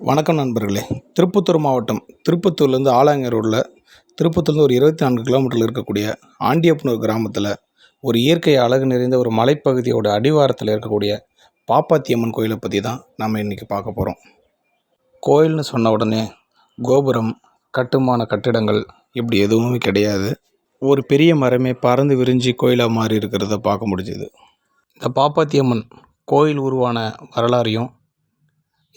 வணக்கம் நண்பர்களே. திருப்பத்தூர் மாவட்டம் திருப்பத்தூர்லேருந்து ஆலாங்கர் ரோட்டில் திருப்பத்தூர்லேருந்து ஒரு இருபத்தி நான்கு கிலோமீட்டரில் இருக்கக்கூடிய ஆண்டியப்பனூர் கிராமத்தில் ஒரு இயற்கை அழகு நிறைந்த ஒரு மலைப்பகுதியோட அடிவாரத்தில் இருக்கக்கூடிய பாப்பாத்தியம்மன் கோயிலை பற்றி தான் நம்ம இன்றைக்கி பார்க்க போகிறோம் கோயில்னு சொன்ன உடனே கோபுரம் கட்டுமான கட்டிடங்கள் இப்படி எதுவுமே கிடையாது. ஒரு பெரிய மரமே பறந்து விரிஞ்சு கோயிலாக மாறி இருக்கிறத பார்க்க முடிஞ்சுது. இந்த பாப்பாத்தியம்மன் கோயில் உருவான வரலாறையும்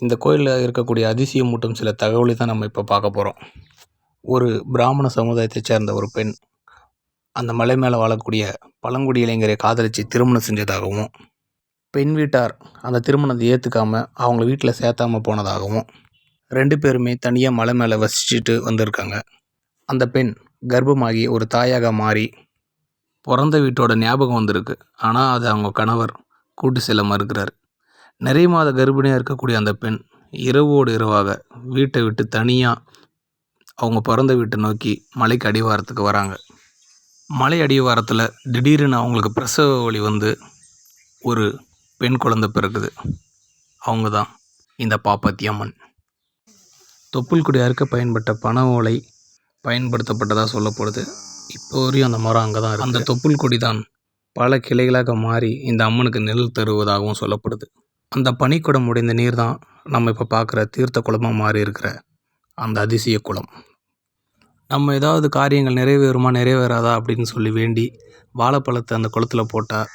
இந்த கோயிலில் இருக்கக்கூடிய அதிசயம் மூட்டும் சில தகவலை தான் நம்ம இப்போ பார்க்க போகிறோம் ஒரு பிராமண சமுதாயத்தைச் சேர்ந்த ஒரு பெண் அந்த மலை மேலே வாழக்கூடிய பழங்குடி இளைஞரை காதலித்து திருமணம் செஞ்சதாகவும் பெண் வீட்டார் அந்த திருமணத்தை ஏற்றுக்காமல் அவங்க வீட்டில் சேர்த்தாமல் போனதாகவும் ரெண்டு பேருமே தனியாக மலை மேலே வசிச்சுட்டு வந்திருக்காங்க. அந்த பெண் கர்ப்பமாகி ஒரு தாயாக மாறி பிறந்த வீட்டோட ஞாபகம் வந்திருக்கு. ஆனால் அது அவங்க கணவர் கூட்டு செல்ல மறுக்கிறார். நிறைய மாத கர்ப்பிணியாக இருக்கக்கூடிய அந்த பெண் இரவோடு இரவாக வீட்டை விட்டு தனியாக அவங்க பிறந்த வீட்டை நோக்கி மலைக்கு அடிவாரத்துக்கு வராங்க. மலை அடிவாரத்தில் திடீர்னு அவங்களுக்கு பிரசவ வலி வந்து ஒரு பெண் குழந்தை பிறக்குது. அவங்க தான் இந்த பாப்பாத்தி அம்மன் தொப்புள் கொடி அறுக்க பயன்பட்ட பண ஓலை பயன்படுத்தப்பட்டதாக சொல்லப்படுது. இப்போ வரையும் அந்த மரம் அங்கே தான் அந்த தொப்புள் கொடி தான் பல கிளைகளாக மாறி இந்த அம்மனுக்கு நிழல் தருவதாகவும் சொல்லப்படுது. அந்த பனிக்குடம் உடைந்த நீர் தான் நம்ம இப்போ பார்க்குற தீர்த்த குளமாக மாறி இருக்கிற அந்த அதிசய குளம். நம்ம ஏதாவது காரியங்கள் நிறைவேறுமா நிறைவேறாதா அப்படின்னு சொல்லி வேண்டி வாழைப்பழத்தை அந்த குளத்தில் போட்டால்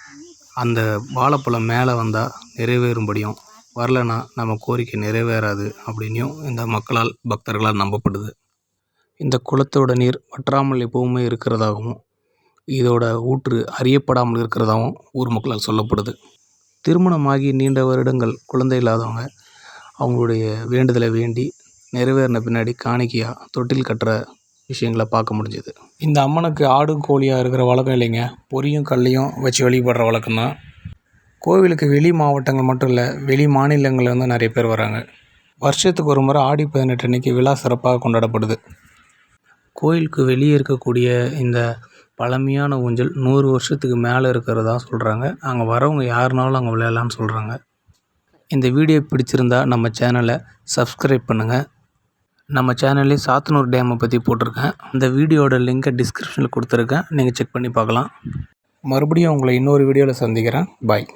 அந்த வாழைப்பழம் மேலே வந்தால் நிறைவேறும்படியும் வரலைன்னா நம்ம கோரிக்கை நிறைவேறாது அப்படின்னும் இந்த மக்களால் பக்தர்களால் நம்பப்படுது. இந்த குளத்தோட நீர் வற்றாமல் எப்பவுமே இருக்கிறதாகவும் இதோட ஊற்று அறியப்படாமல் இருக்கிறதாகவும் ஊர் மக்களால் சொல்லப்படுது. திருமணமாகி நீண்ட வருடங்கள் குழந்தை இல்லாதவங்க அவங்களுடைய வேண்டுதலை வேண்டி நிறைவேறின பின்னாடி காணிக்கையாக தொட்டில் கட்டுற விஷயங்களை பார்க்க முடிஞ்சுது. இந்த அம்மனுக்கு ஆடும் கோழியாக இருக்கிற வழக்கம் இல்லைங்க. பொரியும் கல்லையும் வச்சு வழிபடுற வழக்கம் தான். கோவிலுக்கு வெளி மாவட்டங்கள் மட்டும் இல்லை வெளி மாநிலங்கள்லேருந்து நிறைய பேர் வராங்க. வருஷத்துக்கு ஒரு முறை ஆடி பதினெட்டு அன்னைக்கு விழா சிறப்பாக கொண்டாடப்படுது. கோயிலுக்கு வெளியே இருக்கக்கூடிய இந்த பழமையான ஊஞ்சல். நூறு வருஷத்துக்கு மேலே இருக்கிறதா சொல்கிறாங்க அங்கே வரவங்க யாருனாலும் அங்கே விளையாடலான்னு சொல்கிறாங்க இந்த வீடியோ பிடிச்சிருந்தா நம்ம சேனலை சப்ஸ்கிரைப் பண்ணுங்கள் நம்ம சேனல்லே சாத்தனூர் டேமை பற்றி போட்டிருக்கேன். இந்த வீடியோட லிங்கை டிஸ்கிரிப்ஷனில் கொடுத்துருக்கேன். நீங்கள் செக் பண்ணி பார்க்கலாம். மறுபடியும் உங்களை இன்னொரு வீடியோவில் சந்திக்கிறேன். பாய்